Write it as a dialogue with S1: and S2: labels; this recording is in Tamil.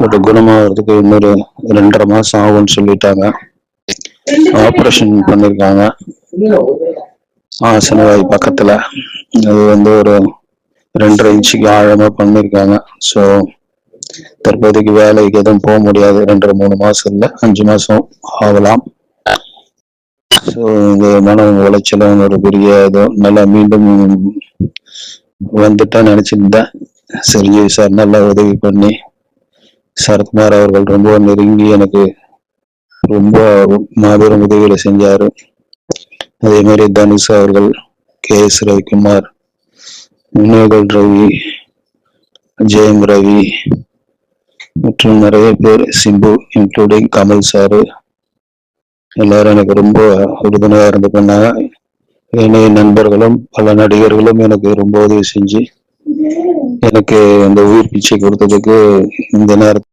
S1: பட் குணமாகறதுக்கு இன்னொரு ரெண்டரை மாசம் ஆகும்னு சொல்லிட்டாங்க. ஆப்ரேஷன் பண்ணிருக்காங்க. ஆசனவாய் பக்கத்துல. அது வந்து ஒரு ரெண்டரை இன்ச்சுக்கு ஆழமா பண்ணிருக்காங்க. ஸோ தற்போதைக்கு வேலைக்கு எதுவும் போக முடியாது. ரெண்டரை மூணு மாசம் இல்ல அஞ்சு மாசம் ஆகலாம். ஸோ இந்த மன உளைச்சலும் ஒரு பெரிய இது. நல்லா மீண்டும் வந்துட்டா நினைச்சிருந்தேன். சரி சார் நல்லா உதவி பண்ணி. சரத்குமார் அவர்கள் ரொம்ப நெருங்கி எனக்கு ரொம்ப மாபெரும் உதவிகளை செஞ்சாரு. அதே மாதிரி தனுஷ் அவர்கள் கே எஸ் ரவிக்குமார் வினோகல் ரவி ஜெயம் ரவி மற்றும் நிறைய பேர் சிம்பு இன்க்ளூடிங் கமல் சாரு. எல்லாரும் எனக்கு ரொம்ப உறுதுணையா இருந்து பண்ணாங்க இணைய நண்பர்களும் பல நடிகர்களும் எனக்கு ரொம்ப உதவி செஞ்சு எனக்கு இந்த உயிர் பிச்சை கொடுத்ததுக்கு இந்த நேரத்தில்